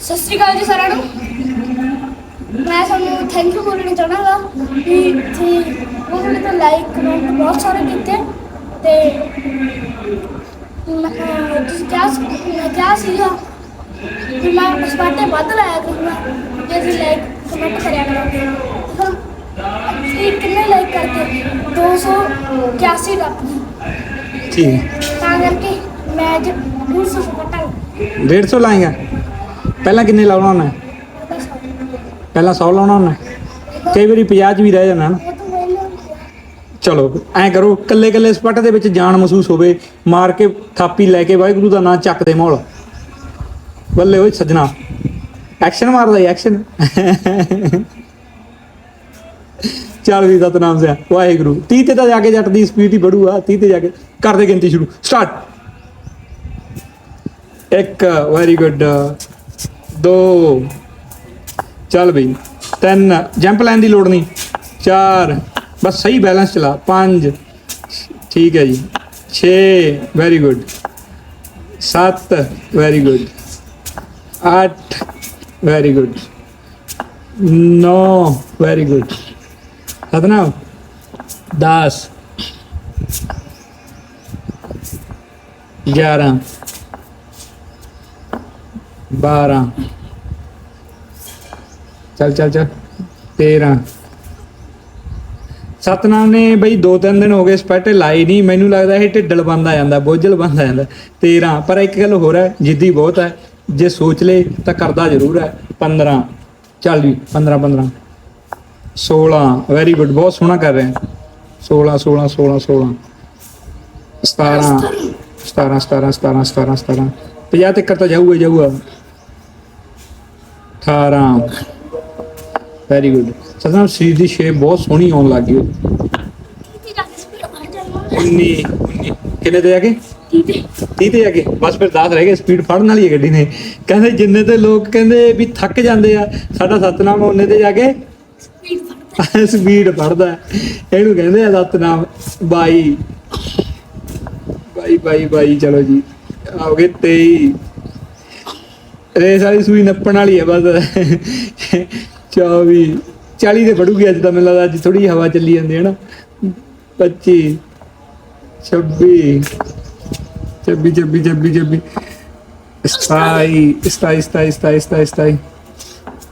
ਸਤਿ ਸ਼੍ਰੀ ਅਕਾਲ ਜੀ ਸਾਰਿਆਂ ਨੂੰ ਮੈਂ ਤੁਹਾਨੂੰ ਥੈਂਕ ਯੂ ਬੋਲਣਾ ਚਾਹਣਾ ਵੀ ਤੁਸੀਂ ਉਹਨਾਂ ਨੇ ਲਾਈਕ ਕਮੈਂਟ ਬਹੁਤ ਸਾਰੇ ਕੀਤੇ ਤੇ ਮੈਂ, ਅਹ, ਤੁਸੀਂ ਕਿਹਾ ਸੀ ਮੈਂ ਕਿਹਾ ਸੀਗਾ ਕਿ ਮੈਂ ਉਸ ਬਾਟੇ ਵੱਧ ਲਾਇਆ ਕਰੂੰਗਾ ਜੇ ਤੁਸੀਂ ਲਾਈਕ ਕਮੈਂਟ ਕਰਿਆ ਕਰੋਗੇ ਹੁਣ ਇਹ ਕਿੰਨੇ ਲਾਈਕ ਕਰਤੇ 281 ਲੱਖ ਠੀਕ ਹੈ ਤਾਂ ਕਰਕੇ ਮੈਂ ਅੱਜ 200 ਕਟਾਂ 150 ਲਾਏਗਾ ਪਹਿਲਾਂ ਕਿੰਨੇ ਲਾਉਣਾ ਹੁੰਦਾ ਬਸ ਪਹਿਲਾਂ 100 ਲਾਉਣਾ ਉਹਨੇ? ਕਈ ਵਾਰੀ 50 ਚ ਵੀ ਰਹਿ ਜਾਣਾ ਨਾ। ਚਲੋ, ਐਂ ਕਰੋ ਕੱਲੇ ਕੱਲੇ ਸਪੱਟ ਦੇ ਵਿੱਚ ਜਾਨ ਮਹਿਸੂਸ ਹੋਵੇ, ਮਾਰ ਕੇ ਥਾਪੀ ਲੈ ਕੇ ਵਾਹਿਗੁਰੂ ਦਾ ਨਾਮ ਚੱਕਦੇ ਮੋਲ ਬੱਲੇ ਓਏ ਸੱਜਣਾ। ਐਕਸ਼ਨ ਮਾਰਦਾ ਈ ਐਕਸ਼ਨ ਚੱਲ ਵੀ ਸਤਨਾਮ ਸਿਆ, ਵਾਹਿਗੁਰੂ। 30 ਤੇ ਤਾਂ ਜਾ ਕੇ ਜੱਟ ਦੀ ਸਪੀਡ ਹੀ ਆ 30 ਤੇ ਜਾ ਕੇ। ਕਰਦੇ ਗਿਣਤੀ ਸ਼ੁਰੂ ਸਟਾਰਟ ਇੱਕ ਵੈਰੀ ਗੁੱਡ ਦੋ। ਚੱਲ ਬਈ, ਤਿੰਨ। ਜੰਪ ਲੈਣ ਦੀ ਲੋੜ ਨਹੀਂ। ਚਾਰ। ਬਸ ਸਹੀ ਬੈਲੈਂਸ ਚਲਾ। ਪੰਜ। ਠੀਕ ਹੈ ਜੀ। 6 very good 7 very good 8 very good 9 very good Satnam. 10 11 12 ਚੱਲ ਚੱਲ ਚੱਲ। 13 ਸਤਨਾਮ ਨੇ ਬਈ ਦੋ ਤਿੰਨ ਦਿਨ ਹੋ ਗਏ ਸਪੈਟੇ ਲਾਈ ਨਹੀਂ। ਮੈਨੂੰ ਲੱਗਦਾ ਇਹ ਢਿੱਡਲ ਬੰਦ ਜਾਂਦਾ, ਬੋਝਲ ਬੰਦ ਜਾਂਦਾ। 13 ਪਰ ਇੱਕ ਗੱਲ ਹੋਰ ਹੈ, ਜਿੱਦੀ ਬਹੁਤ ਹੈ। ਜੇ ਸੋਚ ਲੇ ਤਾਂ ਕਰਦਾ ਜ਼ਰੂਰ ਹੈ। 15 ਚੱਲ ਵੀ 15 15 16 ਵੈਰੀ ਗੁੱਡ ਬਹੁਤ ਸੋਹਣਾ ਕਰ ਰਹੇ ਹੈ 16 16 16 16 17 17 17 17 17 17 50 ਤੱਕ ਤਾਂ ਜਾਊਗਾ ਜਾਊਗਾ। 18 ਵੈਰੀ ਗੁੱਡ ਸਤਨਾਮ, ਸਰੀਰ ਦੀ ਸ਼ੇਪ ਬਹੁਤ ਸੋਹਣੀ ਆਉਣ ਲੱਗ ਗਈ। 19 19 ਕਿੰਨੇ ਤੇ ਜਾ ਕੇ 30 ਤੇ ਜਾ ਕੇ ਬਸ ਫਿਰ 10 ਰਹਿ ਗਏ ਸਪੀਡ ਫੜਨ ਵਾਲੀ ਹੈ ਗੱਡੀ ਨੇ। ਕਹਿੰਦੇ ਜਿੰਨੇ ਤੇ ਲੋਕ ਕਹਿੰਦੇ ਵੀ ਥੱਕ ਜਾਂਦੇ ਆ, ਸਾਡਾ ਸਤਨਾਮ ਉਹਨੇ ਤੇ ਜਾ ਕੇ ਸਪੀਡ ਫੜਦਾ। ਇਹਨੂੰ ਕਹਿੰਦੇ ਆ ਸਤਨਾਮ, ਬਾਈ। ਬਾਈ ਬਾਈ ਬਾਈ, ਚਲੋ ਜੀ। ਆਓਗੇ 23 ਰੇਸ ਵਾਲੀ ਸੂਈ ਨੱਪਣ ਵਾਲੀ ਹੈ ਬਸ। 24 40 ਤੇ ਫੜੂਗੀ ਅੱਜ ਤਾਂ, ਮੈਨੂੰ ਲੱਗਦਾ ਅੱਜ ਥੋੜੀ ਹਵਾ ਚੱਲੀ ਜਾਂਦੀ ਹੈ ਨਾ। 25 26 26 26 26 26 ਸਤਾਈ ਸਤਾਈ ਸਤਾਈ ਸਤਾਈ ਸਤਾਈ ਸਤਾਈ।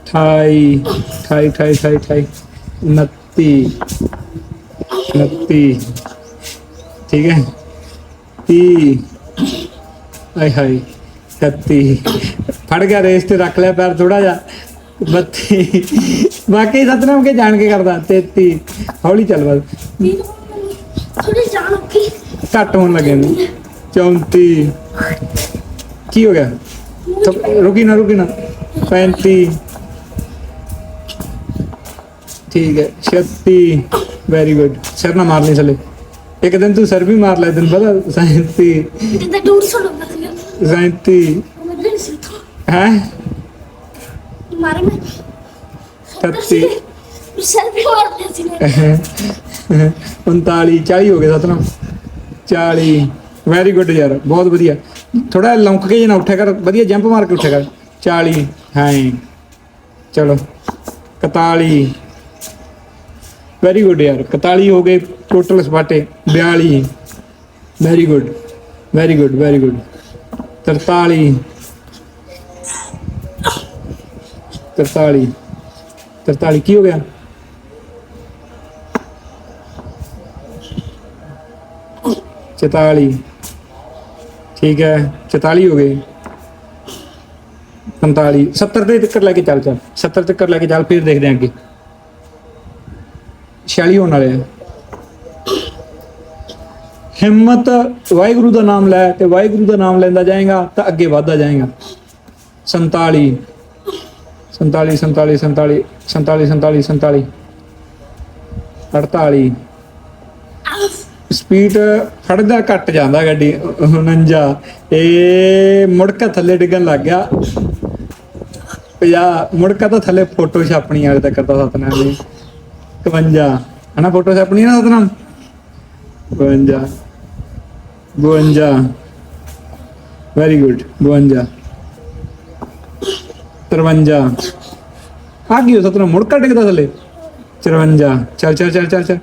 ਅਠਾਈ ਅਠਾਈ ਅਠਾਈ ਅਠਾਈ ਅਠਾਈ। ਉਨੱਤੀ ਉਨੱਤੀ। ਠੀਕ ਹੈ। ਤੀਹ। ਆਏ ਹਾਏ। ਇਕੱਤੀ। ਫੜ ਗਿਆ ਰੇਸ ਤੇ ਰੱਖ ਲਿਆ ਪੈਰ ਥੋੜਾ ਜਿਹਾ। ਬੱਤੀ। ਬਾਕੀ ਸਤਨਾਮ ਕੇ ਜਾਣ ਕੇ ਕਰਦਾ 33 ਹੌਲੀ ਚੱਲ ਬਸ। ਥੋੜੀ ਜਾਣ ਔਖੀ। ਘੱਟ ਹੋਣ ਲੱਗੇ ਨੇ। 34 ਕੀ ਹੋ ਗਿਆ? ਥੋ- ਰੁਕੀ ਨਾ ਰੁਕੀ ਨਾ। 35 ਠੀਕ ਹੈ 36 ਵੈਰੀ ਗੁੱਡ ਸਿਰ ਨਾ ਮਾਰਨੀ ਥੱਲੇ। ਇੱਕ ਦਿਨ ਤੂੰ ਸਿਰ ਵੀ ਮਾਰ ਲੈ ਦਿਨ ਪਤਾ 37 ਜਿੱਦਾਂ 150 ਲੱਗਾ ਸੀਗਾ 37 ਮੈਂ ਦਿਲ ਸੀ ਤੋਂ ਹੈ? ਮਾਰੇ ਮੈਂ। 38 ਸੈਲਫੀ ਮਾਰਦੇ ਸੀ ਮੈਂ 39 40 ਹੋ ਗਏ ਸਤਨਾਮ। 40 ਵੈਰੀ ਗੁੱਡ ਯਾਰ ਬਹੁਤ ਵਧੀਆ। ਥੋੜਾ ਲੌਂਕ ਕੇ ਜੇ ਨਾ ਉੱਠਿਆ ਕਰ ਵਧੀਆ ਜੰਪ ਮਾਰ ਕੇ ਉੱਠਿਆ ਕਰ। 40 ਹਾਂ। ਚਲੋ 41 ਵੈਰੀ ਗੁੱਡ ਯਾਰ 41 ਹੋ ਗਏ ਟੋਟਲ ਸਪਾਟੇ। 42 very good very good very good 43 43 43 ਕੀ ਹੋ ਗਿਆ? ਚੁਤਾਲੀ। ਠੀਕ ਹੈ 44 ਹੋ ਗਏ। 45 70 ਦੇ ਤੱਕ ਲੈ ਕੇ ਚੱਲ ਚੱਲ। 70 ਤੱਕ ਲੈ ਕੇ ਚੱਲ, ਫਿਰ ਦੇਖਦੇ ਆਂ ਅੱਗੇ। 46 ਹੋਣ ਵਾਲੇ ਆ। ਹਿੰਮਤ, ਵਾਹਿਗੁਰੂ ਦਾ ਨਾਮ ਲੈ ਤੇ ਵਾਹਿਗੁਰੂ ਦਾ ਨਾਮ ਲੈਂਦਾ ਜਾਏਗਾ ਤਾਂ ਅੱਗੇ ਵਧਦਾ ਜਾਏਗਾ। 47 47 47 47 47 47 47 48 ਸਪੀਡ ਫੜਦਾ ਘੱਟ ਜਾਂਦਾ ਗੱਡੀ 49 ਇਹ ਮੁੜ ਕੇ ਥੱਲੇ ਡਿੱਗਣ ਲੱਗ ਗਿਆ। 50 ਮੁੜਕਾ ਤਾਂ ਥੱਲੇ ਫੋਟੋ ਛਾਪਣੀ ਵਾਲੇ ਤੱਕ ਕਰਦਾ ਸਤਨਾਮ ਨੇ 51 ਹਨਾ ਫੋਟੋ ਛਾਪਣੀ ਨਾ ਸਤਨਾਮ? 52 52 ਵੈਰੀ ਗੁੱਡ 52 53 ਆ ਕੀ ਹੋ ਸਤਨਾਮ, ਮੁੜ ਕੱਟ ਡਿੱਗਦਾ ਥੱਲੇ 54 ਚੱਲ ਚੱਲ ਚੱਲ ਚੱਲ ਚੱਲ।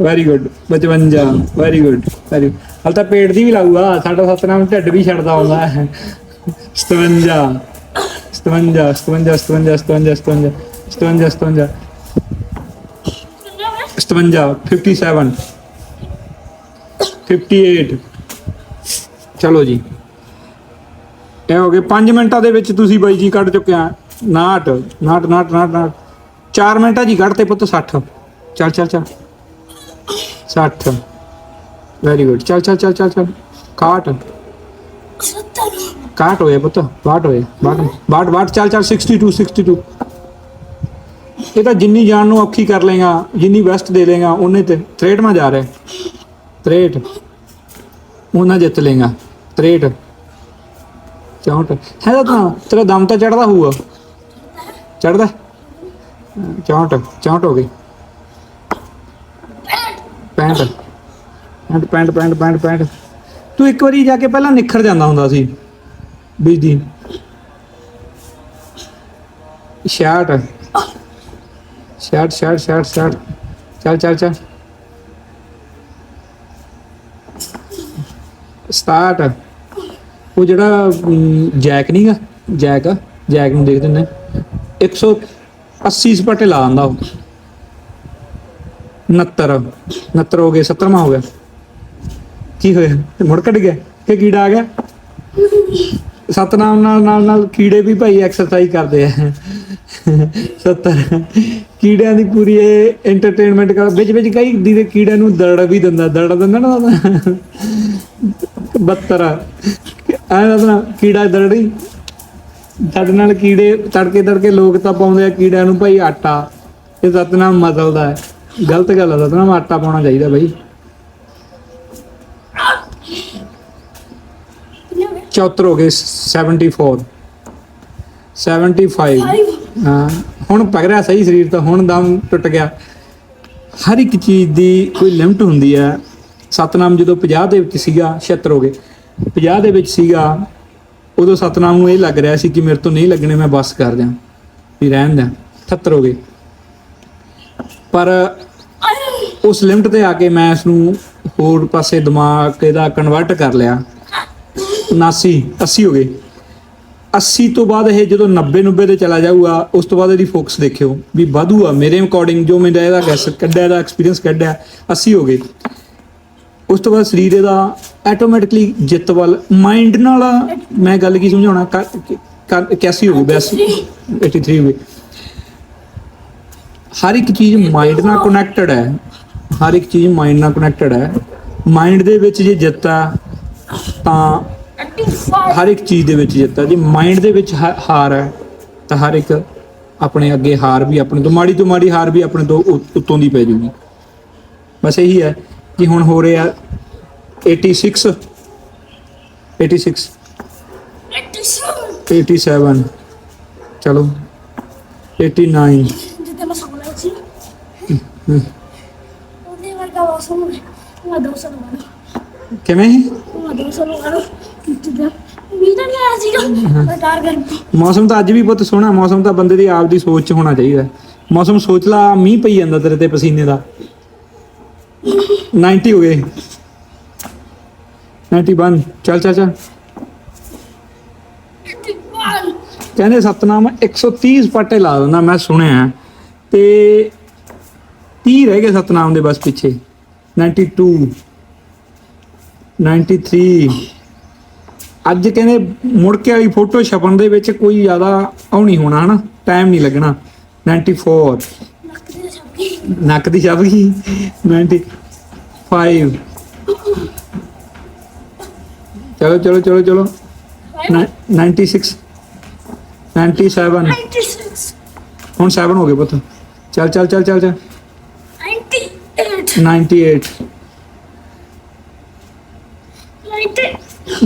Very good 55 very good very ਹਲ ਤਾਂ ਪੇਟ ਦੀ ਵੀ ਲਾਊਗਾ। ਸਾਡਾ ਸਤਨਾਮ ਢਿੱਡ ਵੀ ਛੱਡਦਾ ਹੁੰਦਾ 57 57 57 57 57 57 57 57 57 57 58 ਚਲੋ ਜੀ। ਇਹ ਹੋ ਗਏ 5 ਮਿੰਟਾਂ ਦੇ ਵਿੱਚ ਤੁਸੀਂ ਬਾਈ ਜੀ ਕੱਢ ਚੁੱਕਿਆ ਆ। 59 59 59 4 ਮਿੰਟਾਂ ਜੀ ਕੱਢਤੇ ਪੁੱਤ 60 ਚੱਲ ਚੱਲ ਚੱਲ। 60 ਵੈਰੀ ਗੁੱਡ ਚੱਲ ਚੱਲ ਚੱਲ ਚੱਲ ਚੱਲ। 61 ਸੱਤਰ 61 ਹੋਏ ਪੁੱਤ 62 ਹੋਏ 62 62 62 ਚੱਲ ਚੱਲ 62 62 ਇਹ ਤਾਂ ਜਿੰਨੀ ਜਾਨ ਨੂੰ ਔਖੀ ਕਰ ਲੇਗਾ ਜਿੰਨੀ ਵੈਸਟ ਦੇ ਲੇਗਾ ਉਹਨੇ ਤੇ 63 ਮਾ ਜਾ ਰਿਹਾ। 63 ਉਹਨਾਂ ਜਿੱਤ ਲੇਗਾ 63 64 ਹੈ ਤਾਂ, ਤੇਰਾ ਦਮ ਤਾਂ ਚੜਦਾ ਹੋਊਗਾ। ਚੜਦਾ 64 64 ਹੋ ਗਈ। 65 65 65 65 65 ਤੂੰ ਇੱਕ ਵਾਰੀ ਜਾ ਕੇ ਪਹਿਲਾਂ ਨਿਖਰ ਜਾਂਦਾ ਹੁੰਦਾ ਸੀ। ਬਿਜਦੀ 66 66 66 66 66 ਚੱਲ ਚੱਲ ਚੱਲ। ਸਟਾਰਟ। ਉਹ ਜਿਹੜਾ ਜੈਕ ਨਹੀਂਗਾ ਜੈਕ ਆ? ਜੈਕ ਨੂੰ ਦੇਖਦੇ ਨੇ 180 ਸਪਾਟੇ ਲਾ ਆਂਦਾ ਉਹ। 69 69 ਹੋ ਗਏ 70ਵਾਂ ਹੋ ਗਿਆ। ਕੀ ਹੋਇਆ? ਤੇ ਮੁੜ ਕੱਢ ਗਿਆ। ਕਿ ਕੀੜਾ ਆ ਗਿਆ। ਸਤਨਾਮ ਨਾਲ ਨਾਲ ਨਾਲ ਕੀੜੇ ਵੀ ਭਾਈ ਐਕਸਰਸਾਈਜ਼ ਕਰਦੇ ਆ। 70 ਕੀੜਿਆਂ ਦੀ ਪੂਰੀ ਇਹ ਐਂਟਰਟੇਨਮੈਂਟ ਕਰ ਵਿੱਚ ਵਿੱਚ ਕਈ ਦੀ ਕੀੜਿਆਂ ਨੂੰ ਦਰੜ ਵੀ ਦਿੰਦਾ। ਦਰੜ ਦਿੰਦਾ ਨਾ ਉਹਦਾ। 72 ਐ ਨਾ ਕੀੜਾ ਦਰੜੀ ਸਾਡੇ ਨਾਲ ਕੀੜੇ, ਤੜਕੇ ਤੜਕੇ ਲੋਕ ਤਾਂ ਪਾਉਂਦੇ ਆ ਕੀੜਿਆਂ ਨੂੰ ਭਾਈ ਆਟਾ। ਇਹ ਸਤਨਾਮ ਮਸਲਦਾ ਹੈ। ਗਲਤ ਗੱਲ ਹੈ ਸਤਨਾਮ ਆਟਾ ਪਾਉਣਾ ਚਾਹੀਦਾ ਭਾਈ ਕਿੰਨੇ ਗਏ 74 ਹੋ ਗਏ 74 75 ਹਾਂ, ਹੁਣ ਪਗ ਰਿਹਾ ਸਹੀ ਸਰੀਰ ਤਾਂ, ਹੁਣ ਦਮ ਟੁੱਟ ਗਿਆ। ਹਰ ਇੱਕ ਚੀਜ਼ ਦੀ ਕੋਈ ਲਿਮਟ ਹੁੰਦੀ ਹੈ। ਸਤਨਾਮ ਜਦੋਂ 50 ਦੇ ਵਿੱਚ ਸੀਗਾ 76 ਹੋ ਗਏ। 50 ਦੇ ਵਿੱਚ ਸੀਗਾ, ਉਦੋਂ ਸਤਨਾਮ ਨੂੰ ਇਹ ਲੱਗ ਰਿਹਾ ਸੀ ਕਿ ਮੇਰੇ ਤੋਂ ਨਹੀਂ ਲੱਗਣੇ ਮੈਂ ਬਸ ਕਰ ਦਿਆਂ, ਵੀ ਰਹਿਣ ਦਿਆਂ 78 ਹੋ ਗਏ। ਪਰ ਉਸ ਲਿਮਟ ਤੇ ਆ ਕੇ ਮੈਂ ਇਸ ਨੂੰ ਹੋਰ ਪਾਸੇ ਦਿਮਾਗ ਇਹਦਾ ਕਨਵਰਟ ਕਰ ਲਿਆ। 79 80 ਹੋ ਗਏ। 80 ਤੋਂ ਬਾਅਦ ਇਹ ਜਦੋਂ 90 90 ਤੇ ਚਲਾ ਜਾਊਗਾ, ਉਸ ਤੋਂ ਬਾਅਦ ਇਹਦੀ ਫੋਕਸ ਦੇਖਿਓ, ਵੀ ਵਧੂਗਾ ਮੇਰੇ ਅਕੋਰਡਿੰਗ ਜੋ ਮੈਂ ਇਹਦਾ ਗੈਸ ਕੱਢਿਆ ਦਾ ਐਕਸਪੀਰੀਅੰਸ ਕੱਢਿਆ 80 ਹੋ ਗਏ। ਉਸ ਤੋਂ ਬਾਅਦ ਸਰੀਰ ਇਹਦਾ ਆਟੋਮੈਟਿਕਲੀ ਜਿੱਤ ਵੱਲ ਮਾਈਂਡ ਨਾਲ ਮੈਂ ਗੱਲ ਕੀ ਸਮਝਾਉਣਾ ਕੈਸੀ ਹੋ ਗਈ ਬੈਸ। 83 ਹੋ ਗਈ। ਹਰ ਇੱਕ ਚੀਜ਼ ਮਾਈਂਡ ਨਾਲ ਕਨੈਕਟਡ ਹੈ। ਹਰ ਇੱਕ ਚੀਜ਼ ਮਾਈਂਡ ਨਾਲ ਕਨੈਕਟਡ ਹੈ। ਮਾਈਂਡ ਦੇ ਵਿੱਚ ਜੇ ਜਿੱਤ ਆ ਤਾਂ 85 ਹਰ ਇੱਕ ਚੀਜ਼ ਦੇ ਵਿੱਚ ਜਿੱਤ ਹੈ ਜੇ ਮਾਈਂਡ ਦੇ ਵਿੱਚ ਹਾਰ ਹੈ ਤਾਂ ਹਰ ਇੱਕ ਆਪਣੇ ਅੱਗੇ ਹਾਰ ਵੀ ਆਪਣੇ ਤੋਂ ਮਾੜੀ ਤੋਂ ਮਾੜੀ ਹਾਰ ਵੀ ਆਪਣੇ ਤੋਂ ਉੱਤੋਂ ਦੀ ਪੈ ਜੂਗੀ। ਬਸ ਇਹੀ ਹੈ। ਕਿ ਹੁਣ ਹੋ ਰਿਹਾ 86 86 87 87 ਚਲੋ 89 ਜਿੱਤੇ ਮੈਂ ਸੌਣਾ ਸੀ। ਉਹਦੇ ਵਰਗਾ ਮੌਸਮ ਮੈਂ ਦੋ ਸਾਲ ਬਾਅਦ ਕਿਵੇਂ? ਮੈਂ ਦੋ ਸਾਲ ਬਾਅਦ ਜਿੱਦਾਂ ਵੀ ਤਾਂ ਨਹੀਂ ਆਇਆ ਸੀਗਾ। ਮੈਂ ਕਾਰ ਕਰ ਮੌਸਮ ਤਾਂ ਅੱਜ ਵੀ ਬਹੁਤ ਸੋਹਣਾ। ਮੌਸਮ ਤਾਂ ਬੰਦੇ ਦੀ ਆਪ ਦੀ ਸੋਚ 'ਚ ਹੋਣਾ ਚਾਹੀਦਾ। ਮੌਸਮ ਸੋਚ ਲਾ ਮੀਂਹ ਪਈ ਜਾਂਦਾ ਤੇਰੇ ਤੇ ਪਸੀਨੇ ਦਾ। 90 ਹੋ ਗਏ 91 ਚੱਲ ਚੱਲ 81 ਕਹਿੰਦੇ ਸਤਨਾਮ 130 ਪਾਟੇ ਲਾ ਦਿੰਦਾ ਮੈਂ ਸੁਣਿਆ ਤੇ 30 ਰਹਿ ਗਏ ਸਤਨਾਮ ਦੇ ਬਸ ਪਿੱਛੇ 92 93 ਅੱਜ ਕਹਿੰਦੇ ਮੁੜ ਕੇ ਵਾਲੀ ਫੋਟੋ ਛਪਣ ਦੇ ਵਿੱਚ ਕੋਈ ਜ਼ਿਆਦਾ ਨਹੀਂ ਹੋਣਾ ਹਨਾ ਟਾਈਮ ਨਹੀਂ ਲੱਗਣਾ 94 ਨੱਕ ਦੇ ਛੱਪੀ ਗਈ 95 ਚਲੋ ਚਲੋ ਚਲੋ ਚਲੋ ਨ- 96 97 96 ਹੁਣ 7 ਹੋ ਗਏ ਪੁੱਤ। ਚੱਲ ਚੱਲ ਚੱਲ ਚੱਲ ਚੱਲ। 98 98 90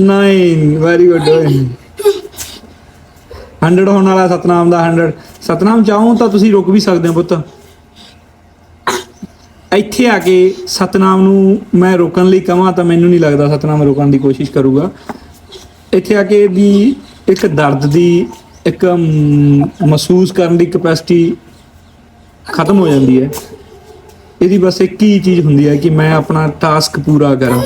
9 ਵੈਰੀ ਗੁੱਡ 100 ਹੋਣ ਵਾਲਾ ਸਤਨਾਮ ਦਾ 100 ਸਤਨਾਮ ਚਾਹੋ ਤਾਂ ਤੁਸੀਂ ਰੁਕ ਵੀ ਸਕਦੇ ਹੋ ਪੁੱਤ। ਇੱਥੇ ਆ ਕੇ ਸਤਨਾਮ ਨੂੰ ਮੈਂ ਰੋਕਣ ਲਈ ਕਹਾਂ ਤਾਂ ਮੈਨੂੰ ਨਹੀਂ ਲੱਗਦਾ ਸਤਨਾਮ ਰੋਕਣ ਦੀ ਕੋਸ਼ਿਸ਼ ਕਰੂਗਾ। ਇੱਥੇ ਆ ਕੇ ਵੀ ਇੱਕ ਦਰਦ ਦੀ, ਇੱਕ ਮਹਿਸੂਸ ਕਰਨ ਦੀ ਕਪੈਸਿਟੀ ਖਤਮ ਹੋ ਜਾਂਦੀ ਹੈ। ਇਹਦੀ ਬਸ ਇੱਕ ਹੀ ਚੀਜ਼ ਹੁੰਦੀ ਹੈ ਕਿ ਮੈਂ ਆਪਣਾ ਟਾਸਕ ਪੂਰਾ ਕਰਾਂ।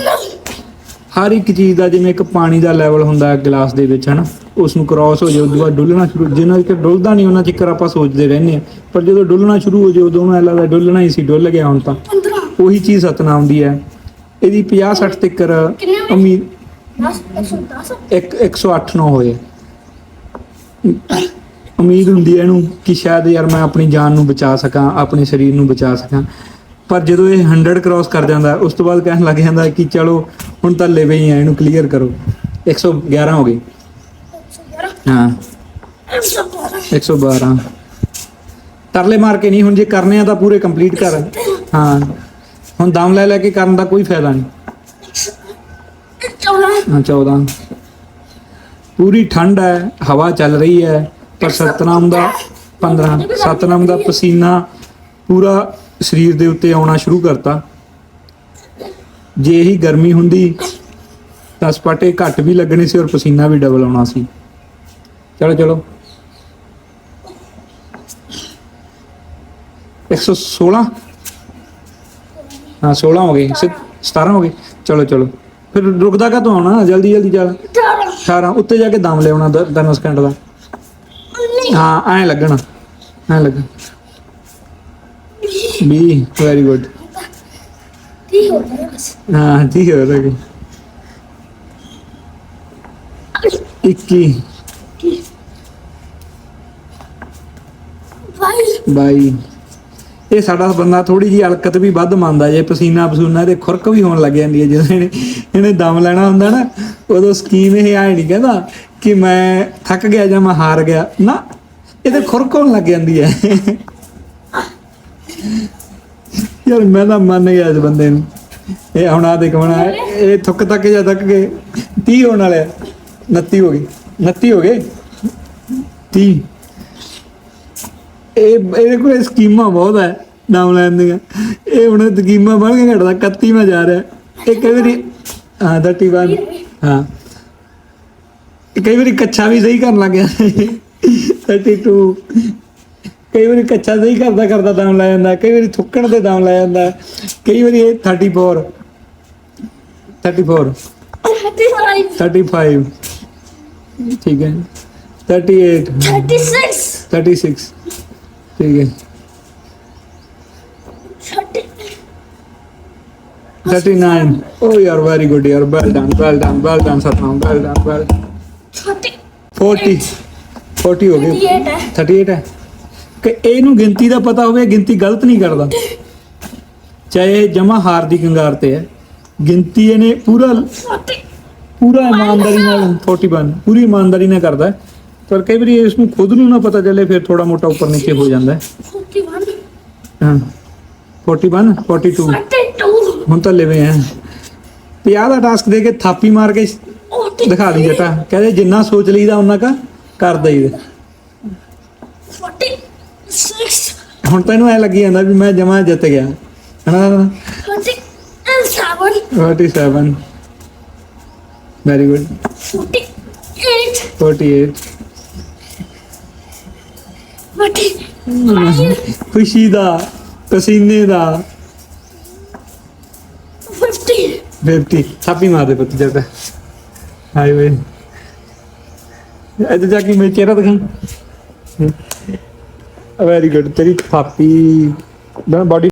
ਹਰ ਇੱਕ ਚੀਜ਼ ਦਾ ਜਿਵੇਂ ਇੱਕ ਪਾਣੀ ਦਾ ਲੈਵਲ ਹੁੰਦਾ ਹੈ ਗਲਾਸ ਦੇ ਵਿੱਚ, ਹਨਾ? ਉਸ ਨੂੰ ਕ੍ਰਾਸ ਹੋ ਜਾਏ ਉਦੋਂ ਬਾਅਦ ਡੁੱਲਣਾ ਸ਼ੁਰੂ ਜਿੰਨਾ ਚਿਰ ਡੁੱਲਦਾ ਨਹੀਂ ਉਹਨਾਂ ਚਿਰ ਆਪਾਂ ਸੋਚਦੇ ਰਹਿੰਦੇ ਆ ਪਰ ਜਦੋਂ ਡੁੱਲਣਾ ਸ਼ੁਰੂ ਹੋ ਜਾਏ ਉਦੋਂ ਨੂੰ ਐਂ ਲੱਗਦਾ ਡੁੱਲਣਾ ਹੀ ਸੀ ਡੁੱਲ ਗਿਆ ਹੁਣ ਤਾਂ। 15 ਉਹੀ ਚੀਜ਼ ਸਤਨਾਮ ਦੀ ਹੈ। ਇਹਦੀ 50 60 ਤੱਕ? ਉਮੀਦ 10 110 ਇੱਕ 108 9 ਹੋਏ। ਉਮੀਦ ਹੁੰਦੀ ਹੈ ਇਹਨੂੰ ਕਿ ਸ਼ਾਇਦ ਯਾਰ ਮੈਂ ਆਪਣੀ ਜਾਨ ਨੂੰ ਬਚਾ ਸਕਾਂ ਆਪਣੇ ਸਰੀਰ ਨੂੰ ਬਚਾ ਸਕਾਂ। ਪਰ ਜਦੋਂ ਇਹ 100 ਕ੍ਰਾਸ ਕਰ ਜਾਂਦਾ ਉਸ ਤੋਂ ਬਾਅਦ ਕਹਿਣ ਲੱਗ ਜਾਂਦਾ ਕਿ ਚਲੋ ਹੁਣ ਤਾਂ ਲੈਵੇ ਹੀ ਆ ਇਹਨੂੰ ਕਲੀਅਰ ਕਰੋ। 111 ਹੋ ਗਈ 111 ਹਾਂ। 112 112 ਤਰਲੇ ਮਾਰ ਕੇ ਨਹੀਂ, ਹੁਣ ਜੇ ਕਰਨੇ ਆ ਤਾਂ ਪੂਰੇ ਕੰਪਲੀਟ ਕਰ ਹਾਂ। ਹੁਣ ਦਮ ਲੈ ਲੈ ਕੇ ਕਰਨ ਦਾ ਕੋਈ ਫਾਇਦਾ ਨਹੀਂ। 14 ਹਾਂ 14 ਪੂਰੀ ਠੰਡ ਹੈ, ਹਵਾ ਚੱਲ ਰਹੀ ਹੈ, ਪਰ ਸਤਨਾਮ ਦਾ 15 ਸਤਨਾਮ ਦਾ ਪਸੀਨਾ ਪੂਰਾ ਸਰੀਰ ਦੇ ਉੱਤੇ ਆਉਣਾ ਸ਼ੁਰੂ ਕਰਤਾ। ਜੇ ਇਹੀ ਗਰਮੀ ਹੁੰਦੀ, ਤਾਂ ਸਪਾਟੇ ਘੱਟ ਵੀ ਲੱਗਣੇ ਸੀ ਔਰ ਪਸੀਨਾ ਵੀ ਡਬਲ ਆਉਣਾ ਸੀ। ਚਲੋ ਚਲੋ। 116 ਹਾਂ 16 ਹੋ ਗਏ ਸ- 17 ਹੋ ਗਏ ਚਲੋ ਚਲੋ। ਫਿਰ ਰੁਕਦਾ ਕਾ ਤੋਂ ਆਉਣਾ? ਜਲਦੀ ਜਲਦੀ ਚੱਲ। 18 18 ਉੱਤੇ ਜਾ ਕੇ ਦਮ ਲਿਆਉਣਾ 10 ਸਕਿੰਟ ਦਾ। 19 ਹਾਂ ਐਂ ਲੱਗਣਾ। ਐਂ ਲੱਗ 20 ਵੈਰੀ ਗੁੱਡ ਕੀ ਹੋ ਬਸ। ਹਾਂ ਠੀਕ ਹੋ ਰਿਹਾ? 21 ਬਾਈ। ਇਹ ਸਾਡਾ ਬੰਦਾ ਥੋੜੀ ਜੀ ਹਲਕਤ ਵੀ ਵੱਧ ਮੰਨਦਾ, ਜੇ ਪਸੀਨਾ ਪਸੂਨਾ ਤੇ ਖੁਰਕ ਵੀ ਹੋਣ ਲੱਗ ਜਾਂਦੀ ਹੈ। ਜਦੋਂ ਇਹਨੇ ਇਹਨੇ ਦਮ ਲੈਣਾ ਹੁੰਦਾ ਨਾ, ਉਦੋਂ ਸਕੀਮ ਇਹ ਆਏ ਨਹੀਂ ਕਹਿੰਦਾ ਕਿ ਮੈਂ ਥੱਕ ਗਿਆ ਜਾਂ ਮੈਂ ਹਾਰ ਗਿਆ। ਨਾ, ਇਹਦੇ ਖੁਰਕ ਹੋਣ ਲੱਗ ਜਾਂਦੀ ਹੈ। ਯਾਰ ਮੈਂ ਤਾਂ ਮੰਨ ਗਿਆ ਇਸ ਬੰਦੇ ਨੂੰ। ਇਹ ਹੁਣ ਆ ਦੇਖ, ਹੁਣ ਇਹ ਥੁੱਕ ਤੱਕ ਜਾਂ ਤੱਕ ਗਏ? 30 ਹੋਣ ਵਾਲੇ ਆ। 29 ਹੋ ਗਏ 29 ਹੋ ਗਏ? 30 ਇਹ ਇਹਦੇ ਕੋਲ ਸਕੀਮਾਂ ਬਹੁਤ ਹੈ ਨਾਮ ਲੈਣ ਦੀਆਂ। ਇਹ ਹੁਣ ਸਕੀਮਾਂ ਬਣ ਕੇ ਘਟਦਾ 31 ਮੈਂ ਜਾ ਰਿਹਾ। ਇਹ ਕਈ ਵਾਰੀ ਹਾਂ 31 ਹਾਂ। ਕਈ ਵਾਰੀ ਕੱਚਾ ਵੀ ਸਹੀ ਕਰਨ ਲੱਗ ਗਿਆ। 32 ਕਈ ਵਾਰੀ ਕੱਚਾ ਸਹੀ ਕਰਦਾ ਕਰਦਾ ਦਮ ਲੈ ਜਾਂਦਾ ਕਈ ਵਾਰੀ ਥੁੱਕਣ ਤੇ ਦਮ ਲੈ ਜਾਂਦਾ। ਕਈ ਵਾਰੀ ਇਹ 34 34 35 35 ਠੀਕ ਹੈ। 38 36 36 ਠੀਕ ਹੈ। ਛੱਡ 39 oh ਯਾਰ ਵੈਰੀ ਗੁੱਡ ਯਾਰ। Well done well done well done Satnam. Well done well 40 40 40 ਹੋ ਗਏ 38 ਹੈ। 38 ਹੈ ਕਿ ਇਹਨੂੰ ਗਿਣਤੀ ਦਾ ਪਤਾ ਹੋਵੇ, ਗਿਣਤੀ ਗਲਤ ਨਹੀਂ ਕਰਦਾ। ਚਾਹੇ ਜਮਾ ਹਾਰ ਦੀ ਗੰਗਾਰ ਤੇ ਹੈ। ਗਿਣਤੀ ਇਹਨੇ ਪੂਰਾ ਪੂਰਾ ਇਮਾਨਦਾਰੀ ਨਾਲ 41 ਪੂਰੀ ਇਮਾਨਦਾਰੀ ਨਾਲ ਕਰਦਾ ਹੈ। ਪਰ ਕਈ ਵਾਰੀ ਇਸ ਨੂੰ ਖੁਦ ਨੂੰ ਨਾ ਪਤਾ ਚੱਲੇ ਫਿਰ ਥੋੜਾ ਮੋਟਾ ਉੱਪਰ ਨੀਚੇ ਹੋ ਜਾਂਦਾ ਹੈ। 41 ਹਾਂ 41 42 42 ਹੁਣ ਤਾਂ ਲੈਵੇਂ ਆ 50 ਦਾ ਟਾਸਕ ਦੇ ਕੇ ਥਾਪੀ ਮਾਰ ਕੇ 40 ਦਿਖਾ ਦੀ ਜਟਾ। ਕਹਿੰਦੇ ਜਿੰਨਾ ਸੋਚ ਲਈਦਾ ਉਹਨਾਂ ਕਾ ਕਰ ਦਈਦਾ 46 ਹੁਣ ਤੈਨੂੰ ਐ ਲੱਗੀ ਜਾਂਦਾ ਵੀ ਮੈਂ ਜਮਾ ਜਿੱਤ ਗਿਆ। ਹਨਾ? 47 47 ਵੈਰੀ ਗੁੱਡ 48 48 45 ਖੁਸ਼ੀ ਦਾ ਪਸੀਨੇ ਦਾ। 50 50 ਥਾਪੀ ਮਾਰ ਦੇ ਪੁੱਤ ਜਟਾ ਹਾਈ ਵੇ। ਇੱਥੇ ਜਾ ਕੇ ਮੇਰੇ ਚਿਹਰਾ ਦਿਖਾ। ਵੈਰੀ ਗੁੱਡ ਤੇਰੀ ਥਾਪੀ। ਬਾਡੀ